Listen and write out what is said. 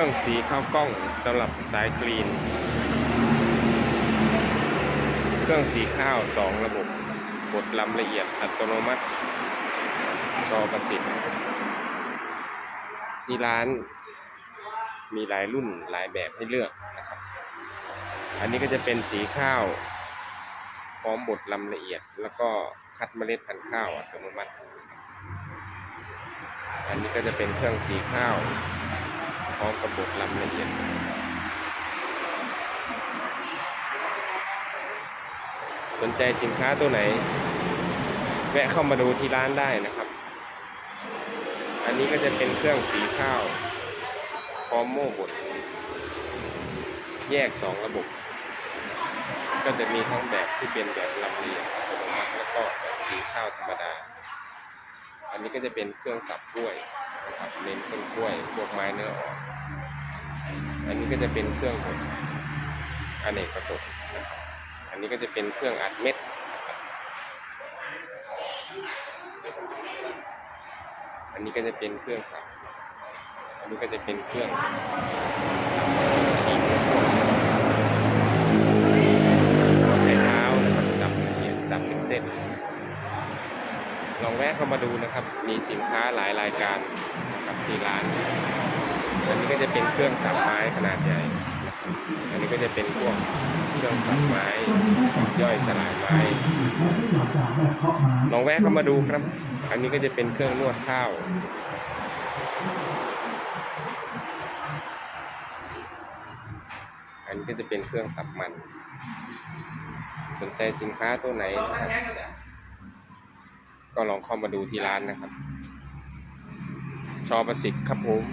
ครื่องสีข้าวกล้องสำหรับสายกรีน เครื่องสีข้าว 2 ระบบกดลำละเอียดอัตโนมัติชอประสิทธิ์ ที่ร้านมีหลายรุ่นหลายแบบให้เลือกนะครับ อันนี้ก็จะเป็นสีข้าว พร้อมบดลำละเอียด แล้วก็คัดเมล็ดพันธุ์ข้าวอัตโนมัติ อันนี้ก็จะเป็นเครื่องสีข้าว พร้อมกับบดลำละเอียดสนใจสินค้าตัวไหน แวะเข้ามาดูที่ร้านได้นะครับ อันนี้ก็จะเป็นเครื่องสีข้าวพร้อมโม่บดแยกสองระบบ ก็จะมีทั้งแบบที่เป็นแบบลำเลียงอัตโนมัติแล้วก็แบบสีข้าวธรรมดา อันนี้ก็จะเป็นเครื่องสับกล้วยนะครับเน้นต้นกล้วยพวกไม้เนื้ออ่อน อันนี้ก็จะเป็นเครื่องบดอเนกประสงค์นะครับอันนี้ก็จะเป็นเครื่องอัดเม็ดอันนี้ก็จะเป็นเครื่องสับอันนี้ก็จะเป็นเครื่องสับขีดใช้เท้านะครับสับละเอียดสับเป็นเส้น ลองแวะเข้ามาดูนะครับ มีสินค้าหลายรายการนะครับที่ร้าน อันนี้ก็จะเป็นเครื่องสับไม้ขนาดใหญ่นะครับอันนี้ก็จะเป็นพวกเครื่องสับไม้ย่อยสลายไม้ลองแวะเข้ามาดูครับ อันนี้ก็จะเป็นเครื่องนวดข้าวอันนี้ก็จะเป็นเครื่องสับมัน สนใจสินค้าตัวไหนนะครับก็ลองเข้ามาดูที่ร้านนะครับ ชอประสิทธิ์ครับผม